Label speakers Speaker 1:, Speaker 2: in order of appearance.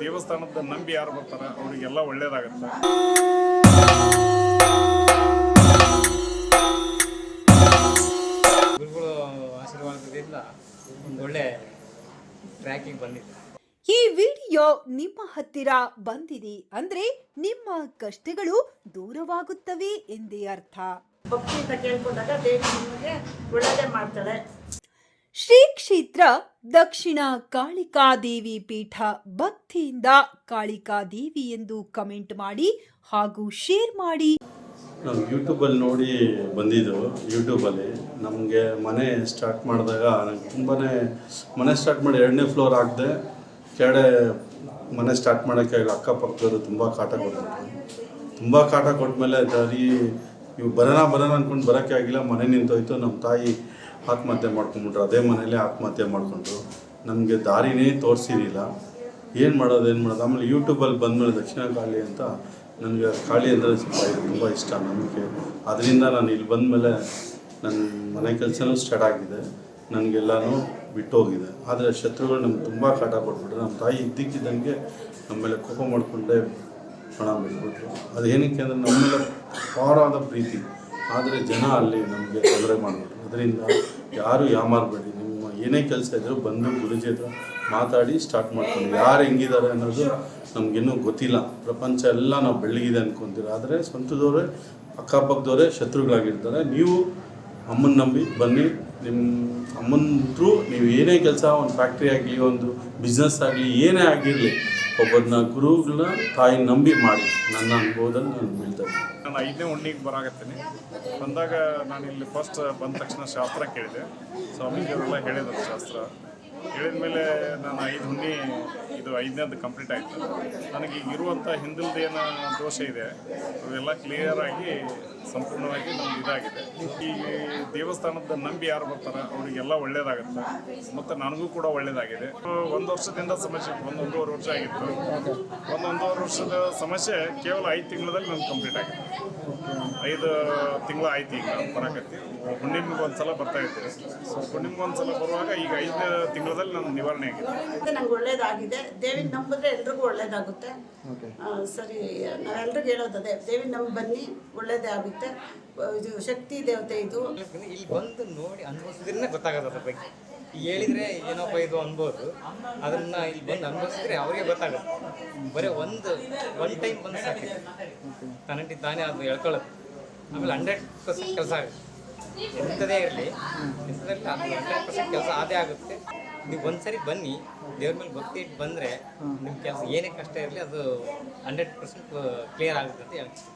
Speaker 1: ದೇವಸ್ಥಾನದ ನಂಬಿ ಯಾರು ಬರ್ತಾರ ಅವರಿಗೆಲ್ಲ ಒಳ್ಳೇದಾಗತ್ತೆ.
Speaker 2: ಗುರುಗಳು ಆಶೀರ್ವಾದದಿಂದ ಒಂದು ಒಳ್ಳೆ ಟ್ರ್ಯಾಕಿಂಗ್ ಬಂದಿದೆ.
Speaker 3: ಈ ವಿಡಿಯೋ ನಿಮ್ಮ ಹತ್ತಿರ ಬಂದಿದೆ ಅಂದ್ರೆ ನಿಮ್ಮ ಕಷ್ಟಗಳು ದೂರವಾಗುತ್ತವೆ ಎಂದೇ ಅರ್ಥ.
Speaker 4: ಭಕ್ತಿಯಿಂದ ಕೇಳ್ಕೊಂಡಾಗ ದೇವಿ ನಿಮಗೆ ಮಾಡ್ತಾಳೆ.
Speaker 3: ಶ್ರೀ ಕ್ಷೇತ್ರ ದಕ್ಷಿಣ ಕಾಳಿಕಾದೇವಿ ಪೀಠ ಭಕ್ತಿಯಿಂದ ಕಾಳಿಕಾದೇವಿ ಎಂದು ಕಮೆಂಟ್ ಮಾಡಿ ಹಾಗೂ ಶೇರ್ ಮಾಡಿ.
Speaker 5: ನಾವು ಯೂಟ್ಯೂಬಲ್ಲಿ ನೋಡಿ ಬಂದಿದ್ದು ಯೂಟ್ಯೂಬಲ್ಲಿ ನಮಗೆ ಮನೆ ಸ್ಟಾರ್ಟ್ ಮಾಡಿದಾಗ ನಂಗೆ ತುಂಬಾ ಮನೆ ಸ್ಟಾರ್ಟ್ ಮಾಡಿ ಎರಡನೇ ಫ್ಲೋರ್ ಹಾಕಿದೆ ಕೆಳಗಡೆ ಮನೆ ಸ್ಟಾರ್ಟ್ ಮಾಡೋಕ್ಕೆ ಅಕ್ಕಪಕ್ಕದವರು ತುಂಬ ಕಾಟ ಕೊಟ್ಟಿದ್ದರು ತುಂಬ ಕಾಟ ಕೊಟ್ಮೇಲೆ ದಾರಿ ಇವು ಬರೋಣ ಬರೋಣ ಅಂದ್ಕೊಂಡು ಬರೋಕ್ಕೆ ಆಗಿಲ್ಲ. ಮನೆ ನಿಂತೋಯ್ತು. ನಮ್ಮ ತಾಯಿ ಆತ್ಮಹತ್ಯೆ ಮಾಡ್ಕೊಂಡ್ಬಿಟ್ರು. ಅದೇ ಮನೆಯಲ್ಲೇ ಆತ್ಮಹತ್ಯೆ ಮಾಡ್ಕೊಂಡ್ರು. ನಮಗೆ ದಾರಿನೇ ತೋರಿಸಿರಲಿಲ್ಲ. ಏನು ಮಾಡೋದು ಏನು ಮಾಡೋದು? ಆಮೇಲೆ ಯೂಟ್ಯೂಬಲ್ಲಿ ಬಂದಮೇಲೆ ದಕ್ಷಿಣ ಕಾಳಿ ಅಂತ ನನಗೆ ಕಾಳಿ ಅಂದರೆ ತುಂಬ ಇಷ್ಟ ನಮಗೆ ಅದರಿಂದ ನಾನು ಇಲ್ಲಿ ಬಂದಮೇಲೆ ನನ್ನ ಮನೆ ಕೆಲಸನೂ ಸ್ಟಾರ್ಟ್ ಆಗಿದೆ. ನನಗೆಲ್ಲನೂ ಬಿಟ್ಟು ಹೋಗಿದೆ ಆದರೆ ಶತ್ರುಗಳು ನಮ್ಗೆ ತುಂಬ ಕಾಟ ಕೊಟ್ಬಿಟ್ರು. ನಮ್ಮ ತಾಯಿ ಇದ್ದಕ್ಕಿದ್ದಂಗೆ ನಮ್ಮ ಮೇಲೆ ಕೋಪ ಮಾಡಿಕೊಂಡೇ ಹಣ ಬಿಟ್ಬಿಟ್ರು. ಅದು ಏನಕ್ಕೆ ಅಂದರೆ ನಮ್ಮ ಮೇಲೆ ಅಪಾರವಾದ ಪ್ರೀತಿ. ಆದರೆ ಜನ ಅಲ್ಲಿ ನಮಗೆ ತೊಂದರೆ ಮಾಡಬೇಕು. ಅದರಿಂದ ಯಾರು ಯಾಮಾರಬೇಡಿ. ನಿಮ್ಮ ಏನೇ ಕೆಲಸ ಇದ್ದರೂ ಬಂದು ಗುರುಜಿ ಹತ್ರ ಮಾತಾಡಿ ಸ್ಟಾರ್ಟ್ ಮಾಡ್ಕೊಂಡು ಯಾರು ಹೆಂಗಿದ್ದಾರೆ ಅನ್ನೋದು ನಮಗಿನ್ನೂ ಗೊತ್ತಿಲ್ಲ. ಪ್ರಪಂಚ ಎಲ್ಲ ನಾವು ಬೆಳಗಿದೆ ಅಂದ್ಕೊಂತೀರ ಆದರೆ ಸ್ವಂತದವರೇ, ಅಕ್ಕಪಕ್ಕದವರೇ ಶತ್ರುಗಳಾಗಿರ್ತಾರೆ. ನೀವು ಅಮ್ಮನ ನಂಬಿ ಬನ್ನಿ. ನಿಮ್ಮ ಅಮ್ಮನ ಥ್ರೂ ನೀವು ಏನೇ ಕೆಲಸ, ಒಂದು ಫ್ಯಾಕ್ಟ್ರಿ ಆಗಲಿ, ಒಂದು ಬಿಸ್ನೆಸ್ ಆಗಲಿ, ಏನೇ ಆಗಿರಲಿ ಒಬ್ಬರನ್ನ ಗುರುಗಳ ತಾಯಿ ನಂಬಿ ಮಾಡಿ ನನ್ನ ಅನುಭವದಲ್ಲಿ ನಾನು ಬೀಳ್ತೇನೆ
Speaker 1: ನಾನು ಐದನೇ ಹುಣ್ಣಿಗೆ ಬರಾಗತ್ತೀನಿ ಬಂದಾಗ ನಾನು ಇಲ್ಲಿ ಫಸ್ಟ್ ಬಂದ ತಕ್ಷಣ ಶಾಸ್ತ್ರ ಕೇಳಿದೆ. ಸ್ವಾಮೀಜಿಯವರೆಲ್ಲ ಹೇಳಿದ್ರು ಶಾಸ್ತ್ರ. ಹೇಳಿದ ಮೇಲೆ ನಾನು ಐದು ಹುಣ್ಣಿ, ಇದು ಐದನೇದು ಕಂಪ್ಲೀಟ್ ಆಯಿತು. ನನಗೆ ಇರುವಂಥ ಹಿಂದಿಲ್ದು ಏನು ದೋಷ ಇದೆ, ಅವೆಲ್ಲ ಕ್ಲಿಯರ್ ಆಗಿ, ಸಂಪೂರ್ಣವಾಗಿ ನಮ್ಗೆ ಇದಾಗಿದೆ. ಈ ದೇವಸ್ಥಾನದ ನಂಬಿ ಯಾರು ಬರ್ತಾರೆ ಅವರಿಗೆಲ್ಲ ಒಳ್ಳೇದಾಗುತ್ತೆ. ಮತ್ತು ನನಗೂ ಕೂಡ ಒಳ್ಳೇದಾಗಿದೆ. ಒಂದು ವರ್ಷದಿಂದ ಸಮಸ್ಯೆ ಒಂದೊಂದೂವರೆ ವರ್ಷ ಆಗಿತ್ತು. ಒಂದು ಒಂದೂವರೆ ವರ್ಷದ ಸಮಸ್ಯೆ ಕೇವಲ ಐದು ತಿಂಗಳಲ್ಲಿ ನಮ್ಗೆ ಕಂಪ್ಲೀಟ್ ಆಗಿದೆ. ಐದು ತಿಂಗಳು ಆಯ್ತು ಈಗ ಬರಕತ್ತಿ ಹುಣ್ಣಿಮೆಗೆ ಒಂದು ಸಲ ಬರ್ತಾ ಸೊ ಹುಣ್ಣಿಮೆಗೆ ಒಂದು ಸಲ ಬರುವಾಗ ಈಗ ಐದನೇ ತಿಂಗಳಲ್ಲಿ ನನ್ನ ನಿವಾರಣೆ ಆಗಿದೆ
Speaker 4: ನಂಗೆ ಒಳ್ಳೇದಾಗಿದೆ. ದೇವಿ ನಂಬಿದ್ರೆ ಎಲ್ರಿಗೂ ಒಳ್ಳೇದಾಗುತ್ತೆ. ಆ, ಸರಿ ನಾವೆಲ್ರಿಗೂ ಹೇಳೋದದೇ ದೇವಿ ನಂಬಿ ಬನ್ನಿ ಒಳ್ಳೇದೇ ಆಗುತ್ತೆ. ಆ, ಇದು ಶಕ್ತಿ ದೇವತೆ ಇದು.
Speaker 2: ಇಲ್ಲಿ ಬಂದು ನೋಡಿ ಅನುಭವಿಸಿದ್ರೆ ಗೊತ್ತಾಗೋದು ಅದ್ರ ಬಗ್ಗೆ. ಹೇಳಿದ್ರೆ ಏನೋಪ್ಪ ಇದು ಅನ್ಬೋದು. ಅದನ್ನ ಇಲ್ಲಿ ಬಂದು ಅನುಭವಿಸಿದ್ರೆ ಅವ್ರಿಗೆ ಗೊತ್ತಾಗುತ್ತೆ. ಬರೀ ಒಂದು ಒನ್ ಟೈಮ್ ಬಂದು ಸಾಕು. ತನ್ನಟಿ ತಾನೇ ಅದು ಹೇಳ್ಕೊಳ್ಳೋದು ಆಮೇಲೆ ಹಂಡ್ರೆಡ್ ಪರ್ಸೆಂಟ್ ಕೆಲಸ ಆಗುತ್ತೆ. ಎಂಥದೇ ಇರಲಿ ಎಂಥದ್ರಲ್ಲಿ ಹಂಡ್ರೆಡ್ ಪರ್ಸೆಂಟ್ ಕೆಲಸ ಅದೇ ಆಗುತ್ತೆ. ನೀವು ಒಂದ್ಸರಿ ಬನ್ನಿ ದೇವ್ರ ಮೇಲೆ ಭಕ್ತಿ ಇಟ್ಟು ಬಂದರೆ ನಿಮ್ಮ ಕೆಲಸ ಏನೇ ಕಷ್ಟ ಇರಲಿ ಅದು ಹಂಡ್ರೆಡ್ ಪರ್ಸೆಂಟ್ ಕ್ಲಿಯರ್ ಆಗುತ್ತೆ ಅಂತ ಹೇಳ್ತೀನಿ.